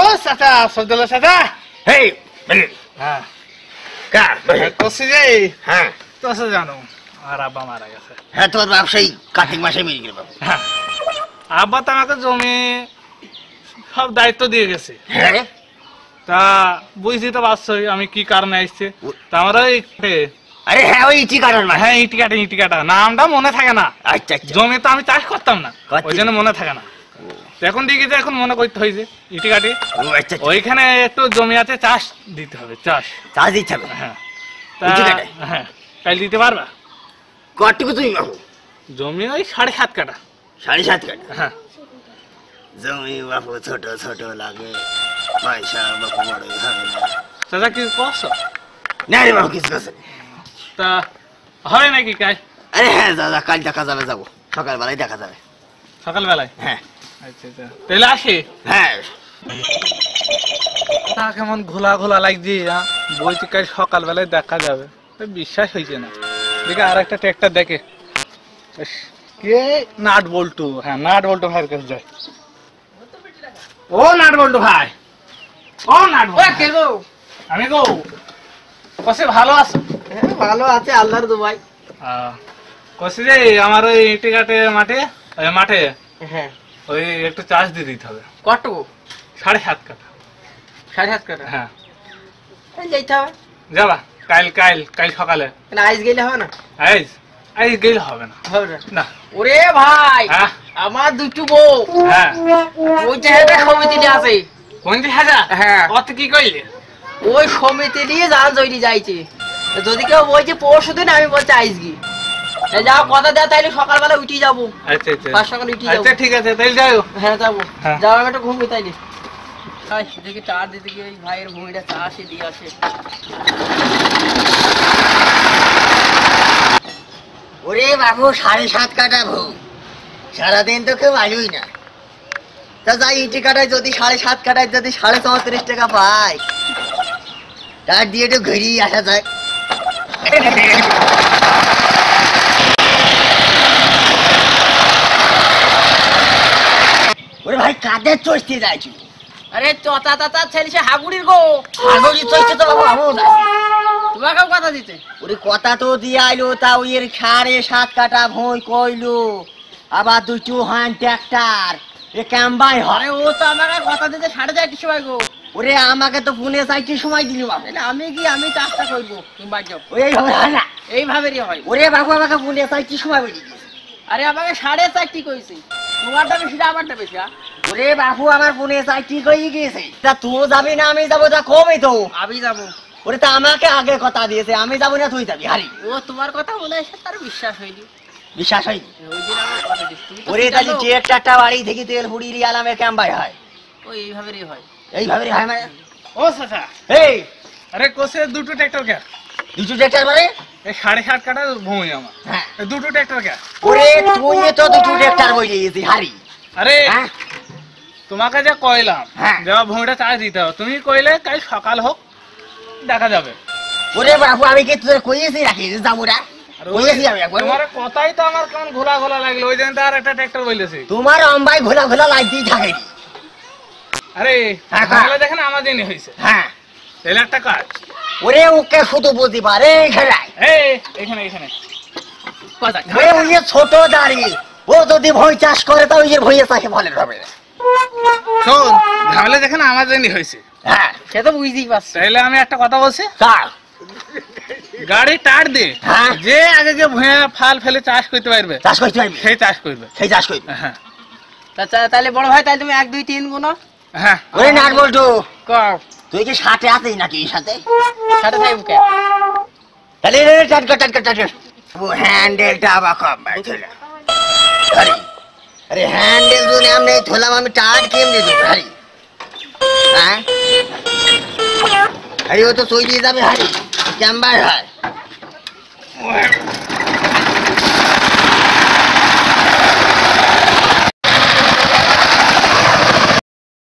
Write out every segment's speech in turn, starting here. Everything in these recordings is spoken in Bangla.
ও চাচা সবদুল্লা চাচা। হেই বলি হ্যাঁ। কার? বলি করছি হ্যাঁ। তো জানো আর আব্বা মারা গেছে। হ্যাঁ তোর ব্যবসায়ী কার্তিক মাসে মেরে গেল। বাবু হ্যাঁ। আব্বা তো আমাকে জমি সব দায়িত্ব দিয়ে গেছে। হ্যাঁ তা বুঝতে তো পারছই আমি কি কারণে আসছে? তা আমরা ওই আরে হ্যাঁ ওই ইটি কাটার মাসে হ্যাঁ ইটি কাটা ইটি কাটা। নামটা মনে থাকে না। আচ্ছা আচ্ছা। জমি তো আমি চাষ করতাম না। ওই জন্য মনে থাকে না। এখন যে এখন মনে করতে হয়েছে ইটি কাটি আচ্ছা আচ্ছা। ওইখানে একটু জমি আছে চাষ দিতে হবে চাষ। চাষ দিতে হবে? হ্যাঁ। হ্যাঁ। কাল দিতে পারবা? কটটুকু তুমি বাবু? জমি ওই সাড়ে সাত কাটা সাড়ে সাত কাটা হ্যাঁ। জমি বাবু ছোট ছোট লাগে পয়সা বাবু বড় হবে না। চাচা কি করছ না রে বাবু কিছু কথা তা হবে নাকি কাল? আরে হ্যাঁ দাদা কাল দেখা যাবে যাব। সকালবেলায় দেখা যাবে। সকালবেলায়? হ্যাঁ। আচ্ছা আচ্ছা। তাহলে আসি? হ্যাঁ। তা কেমন ঘোলা ঘোলা লাগছে হ্যাঁ? বলছি কাল সকালবেলায় দেখা যাবে। বিশ্বাস হয়েছে না। দেখে আর একটা ট্র্যাক্টর দেখে। কে? নাট বল্টু। হ্যাঁ নাট বল্টু ভাইয়ের কাছে যায় ও নাট বল্টু ভাই। ও নাট বল্টু ভাই। আমি গো। কসে ভালো আছো? ভালো আছে আল্লাহর দুবাই কসে যে আমার ওই ইটি কাটে মাঠে মাঠে? হ্যাঁ। ওই একটু চার্জ দিয়ে দিতে হবে। কটুকু সাড়ে সাত কাটা সাড়ে সাত কাটা হ্যাঁ। যাইতে হবে। যাবা কাল কাল কাল সকালে। আইস গেলে হবে না? আইজ আইজ গেলে হবে না। হবে না। ওরে ভাই হ্যাঁ। আমার দুটো বউ। হ্যাঁ। ওই জায়গাটা সমিতি আছে। পঞ্চাশ হাজার হ্যাঁ। অত কি কইলে? ওই সমিতি নিয়ে জাল জয়নি যাইছে। যদি কেউ বলছে পরশু দিন আমি বলছি আইস গি এই যাও কথা দেয় তাইলে সকালবেলা উঠে যাব। আচ্ছা আচ্ছা। পাঁচ সকালে উঠে যাব। আচ্ছা ঠিক আছে যাও। হ্যাঁ যাব। যাও আমি একটা ঘুমবি তাইলে। দেখি চা দিতে গিয়ে ওই ভাইয়ের ভূমিটা চা আসে দিয়ে আসে। ওরে বাবু সাড়ে সাত কাটা ভৌ। সারাদিন তো কেউ আলোই না। তা যাই ইটি কাটায় যদি সাড়ে সাত কাটায় যদি সাড়ে চৌত্রিশ টাকা পাই তার দিয়ে একটু ঘুরিয়ে আসা যায়। কাদের চষতে যাইছি আরে চতা তাতা ছেলে সে হাগুড়ির গো। আগলি চষতে তো বাবু আমিও যাই তোমাকেও কথা দিতে। ওরে কথা তো দিয়ে আইলো তা ওই এর সাড়ে সাত কাটা ভই কইলো। আবার দুটো হান ট্রাক্টার এ ক্যাম্বাই হয়। ও তো আমাকে কথা দিতে সাড়ে চারটির সময় গো। ওরে আমাকে তো পুনে চাইতে সময় দিল বাবু। আমি কি আমি চাষটা করব তুমি বাদ যাও। ওই হয় না। এইভাবে রে হয়। ওরে বাবু আমাকে পুনে চাইতে সময় বলি আরে আমাকে সাড়ে চারটি কইছে। তোমারটা বেশি না আমারটা বেশি? ওরে বাবু আমার পুনে চাইতে কই গিয়েছে? তা তুই যাবি না আমি যাব তা কমই তো? আমি যাব। ওরে তা আমাকে আগে কথা দিয়েছে আমি যাব না তুই যাবি হারি। ও তোমার কথা মনে হয় তার বিশ্বাস হয়নি। বিশ্বাস হয় তো ওরে তাহলে ট্রাক্টারটা বাড়ি থেকে তেল হুড়ি আলামের ক্যাম্বাই হয়? ও এইভাবে রে হয়। এইভাবে রে হয় মানে? ও চাচা। এই! আরে কোসে দুটো ট্র্যাক্টর কে? দুটো ট্রাক্টার মানে? এই সাড়ে সাত কাটা ভূমি আমার। হ্যাঁ। দুটো ট্র্যাক্টর কে? ওরে তুই তো দুটো ট্রাক্টার বই দিয়েছিস হারি। আরে হ্যাঁ? তোমাকে যে কইলাম হ্যাঁ। দেওয়া ভূমিটা চার্জ দিতে হবে। তুমি কইলে কাল সকাল হোক দেখা যাবে। ওরে বাবু আমি কি তোর কইয়েছি রাখি যাব না। আর ওই- কইয়েছি আমি একবার। তোমার কথাই তো আমার কেমন ঘোলা ঘোলা লাগল। ওই জন্য তো আর একটা ট্র্যাক্টর বলেছি তোমার অম্বাই ঘোলা ঘোলা লাগতেই থাকে। আরে হ্যাঁ, হ্যাঁ। তাহলে দেখেন আমার জন্য হয়েছে। হ্যাঁ। তাহলে একটা কাজ ওরে ওকে শুধু বলতে পারে খেলায় এই এখানে এখানে। কথা ওরে ওই যে ছোট দাঁড়ি ও যদি ভই চাষ করে তা ওই যে ভইয়ে চাষে ভালো হবে। শোন ঝামেলা দেখেন আমার জন্য হয়েছে হ্যাঁ সে তো বুঝতেই পারছি তাহলে আমি একটা কথা বলছি কার গাড়ি টার দে হ্যাঁ। যে আগে যে ভুঁয়া ফাল ফেলে চাষ করতে পারবে চাষ করতে পারবি সেই চাষ করবে সেই চাষ করবি হ্যাঁ তা- তা- তাহলে বড় ভাই তাহলে তুমি এক দুই তিন গুণ হ্যাঁ ওরে নাট বলটু কর তুই কি সাথে আছিস নাকি সাথে সাথে থাকব কে তাহলে রে টাটকা টাটকা টাটকা ও হ্যান্ডেলটা আবার কম বাইছিল আরে আরে হ্যান্ডেল যদি আমি ধুলাম আমি টাট কেমনি দেবো হারি হ্যাঁ আরে ও তো সই দিয়ে যাবে হারি চেম্বার হয়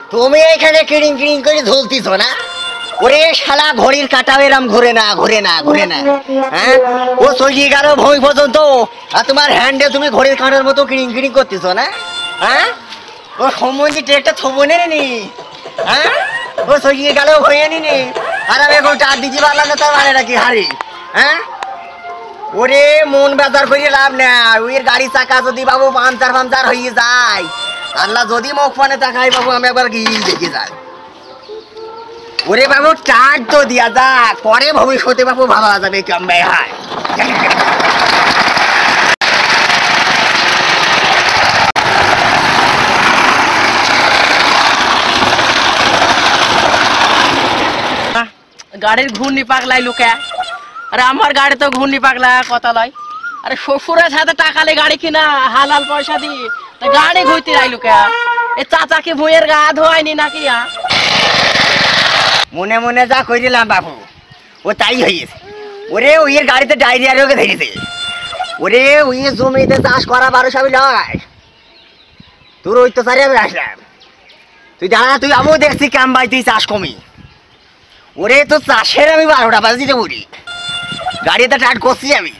তুমি এখানে কিড়িং কিড়িং করে ঝুলতিছ না ওরে শালা ঘড়ির কাটাও এরম ঘুরে না ঘুরে না ঘুরে না। হ্যাঁ? ও সজিয়ে গেল ভই পর্যন্ত। আর তোমার হ্যান্ডে তুমি ঘড়ির কাঁটার মতো কিড়িং কিড়িং করতেছো না? হ্যাঁ? ও সম্বন্ধে ট্রেকটা থবো নে নি। হ্যাঁ? ও সরিয়ে গেল হয়ে নি নি। আর আমি এখন চার দিতে পারলাম না, তার মানে নাকি হারি। হ্যাঁ? ওরে মন বেজার করে লাভ নাই। ওই গাড়ি চাকা যদি বাবু পাঞ্চার পাঞ্চার হয়ে যায়, আল্লাহ যদি মুখ পানে তাকাই বাবু, আমি একবার গিয়ে দেখে যাই। ওরে বাবু টাট তো দিয়া যাক। পরে ভবিষ্যতে বাবু ভাবা যাবে কেমন হয়? গাড়ির ঘূর্ণি পাগলাই লোকে। আরে আমার গাড়ি তো ঘূর্ণি পাগলা, কথা লয়। আরে শ্বশুরের সাথে টাকালে গাড়ি কিনা, হালাল পয়সা দি। গাড়ি ঘুরতে রাই লোকে। এ চাচাকে ভুঁয়ের গা ধোয়ায়নি নাকি, আ? মনে মনে যা করিলাম বাবু ও তাই হয়েছে ওরে ওই গাড়িতে ডায়রিয়া রোগে ধরেছে। ওরে ওই জমিতে চাষ করা বারো সবই নয় তোর ওই তো সারি আমি আসলাম। তুই দাঁড়া তুই আমিও দেখছি কাম ভাই তুই চাষ কমি। ওরে তো চাষের আমি বারোটা বাজে দিতে বলি গাড়িতে টাট করছি আমি।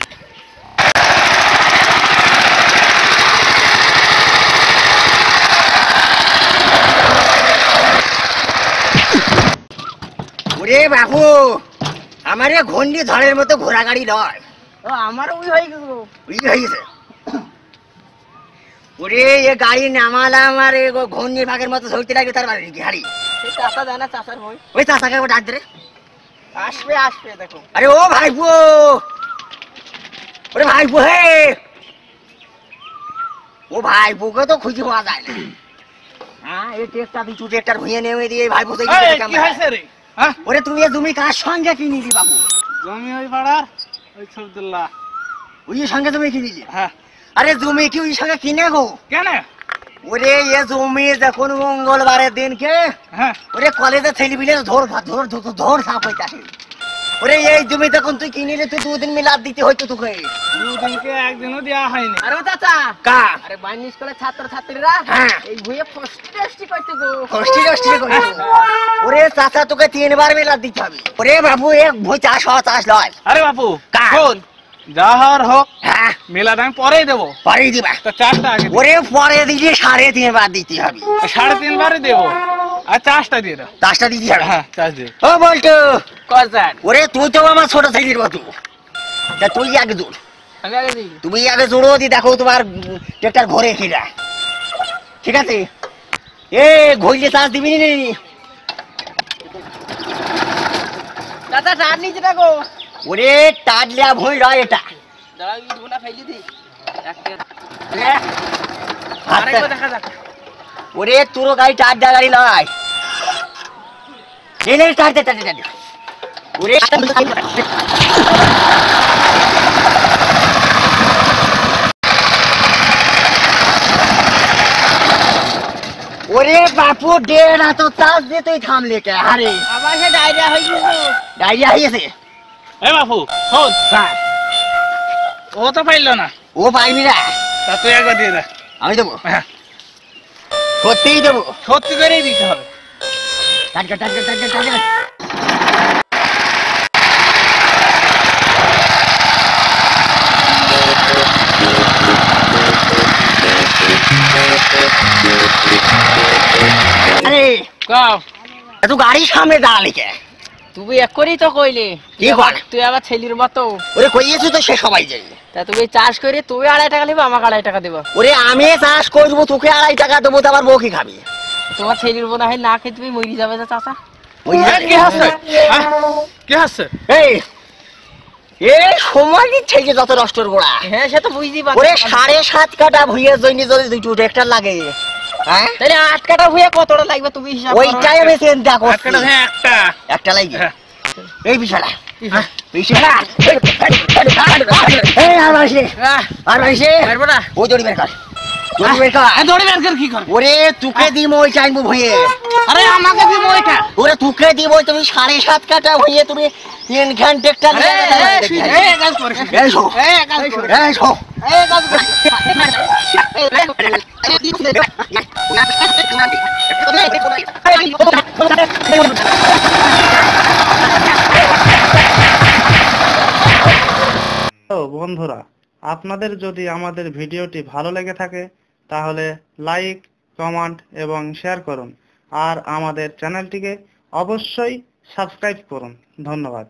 ওরে আমার ঘন্ডি ঝড়ের মতো ঘোড়া গাড়ি নয়। ও আমারও ওই হয়ে গেল বুঝতে হয়েছে ওরে এ গাড়ি নামালাম আর এ ঘন্ডির ভাগের মতো ধরতে লাগে তার বাড়ি ওই একবার ডাক দে আসবে আসবে দেখো। আরে ও ভাইপো! ওরে ভাইপো হে! ও ভাইপোকে তো খুঁজে পাওয়া যায় না। হ্যাঁ এই টেকটা তুই ট্রেকটার ভুঁয়ে নেমে দিয়ে ভাইপো কি হয়েছে রে? হ্যাঁ ওরে তুমি কার সঙ্গে কিনিলি বাবু? জমি ওই পাড়ার ওই সবদুল্লাহ ওই সঙ্গে তুমি কিনিলি? হ্যাঁ। আরে জমি কি ওই সঙ্গে কিনে গো? কেন? ওরে এ জমি যখন মঙ্গলবারের দিনকে। হ্যাঁ। ওরে কলেজে ধর ধর ধর ধর সাপ ওরে এই জমি তুই কিনিলে তুই দুদিন মিলাদ দিতে হইতো তোকে। দুদিনকে একদিনও দেওয়া হয়নি। আরে চাচা। কা? আরে বাইনি স্কুলের ছাত্র ছাত্রীরা হ্যাঁ। এই বইয়ে ফষ্টি টেস্টি করতে গো। কষ্টি কষ্টি করে। ওরে চাচা তোকে তিনবার মিলাদ দিতে হবে। ওরে বাবু এক ভুই চাষ হওয়া চাষ লয়। আরে বাপু কা? শোন যা হওয়ার হোক হ্যাঁ। মেলাদ আমি পরেই দেবো। পরেই দিবা। তো চারটা আগে। ওরে পরে দিলে সাড়ে তিনবার দিতে হবে। সাড়ে তিনবারই দেবো। আর চাষটা দিয়ে দাও। চাষটা দিতে হবে। হ্যাঁ চাষ দিয়ে। ও বলতো কজন? ওরে তুই তো আমার ছোট ছেলের মতো। তা তুই আগে দূর আমি আগে দিই। তুমি আগে জোড়ো দি দেখো তোমার ট্রেক্টর ভরে কিনা। ঠিক আছে? এ ঘুরলে চাষ দিবি নি? চাচা টাট নিচে দেখো। ওরে টাটলিয়া ভই রয় এটা। দাঁড়াও ফেলে ওরে তোর গাড়ি টাট দেওয়া গাড়ি এই নে টাট দে, টাট দে। ওরে ওরে বাপু দেড় না তো চাষ দিয়ে তুই থামলে কে? আরে। আমার সে ডায়রিয়া হয়ে গেছে। ডাইরিয়া গেছে? এ বাপু শোন। হ্যাঁ, ও তো পাইলো না। ও পাইনি না? তা তুই একবার দিয়ে দে। আমি দেবো। হ্যাঁ। সত্যিই দেবো। সত্যি করেই দিতে হবে। টাটকা টাটকা টাটকা টাটকা। কাও। এত গাড়ির সামনে দাঁড়ালি কে? তুমি এক করেই তো কইলে। কি কর? তুই আবার ছেলির মতো। ওরে কইয়েছি তো সে সবাই যাই তা তুমি চাষ করে তুই আড়াই টাকা নেব আমাকে আড়াই টাকা দেবো। ওরে আমি চাষ করব তোকে আড়াই টাকা দেবো তো আবার বউ খাবি? তোমার ছেলির বোনা হয় না খেয়ে তুমি মরি যাবে চাচা। হাসছে? হ্যাঁ? হাসছে? এই যত নষ্টর গোড়া। হ্যাঁ সে তো বুঝতেই ওরে সাড়ে সাত কাটা ভুইয়ের জন্য যদি দুটো ট্রেক্টর লাগে তাহলে আট কাটা হয়ে কতটা লাগবে তুমি হিসাব। ওইটাই আমি চিন্তা করছি আজকাল হ্যাঁ একটা। একটা লাগে হ্যাঁ। এই বিশালা। হ্যাঁ। বিশালা। এই আর আসে আর আসে পারব না। ওই দড়ি বের কর। দড়ি বের কর। এ, দড়ি বের করে কি করবে ওরে তুকে দিম ওই চাইব ভুইয়ে আরে আমাকে ওইটা। ওরে তুকে দিব তুমি সাড়ে সাত কাটা তুমি তিন খান ট্রেক্টর এই, কাজ করিস এই কাজ করিস এই কাজ করিস না। তো বন্ধুরা, আপনাদের যদি আমাদের ভিডিওটি ভালো লেগে থাকে, তাহলে লাইক, কমেন্ট এবং শেয়ার করুন। আর আমাদের চ্যানেলটিকে অবশ্যই সাবস্ক্রাইব করুন। ধন্যবাদ।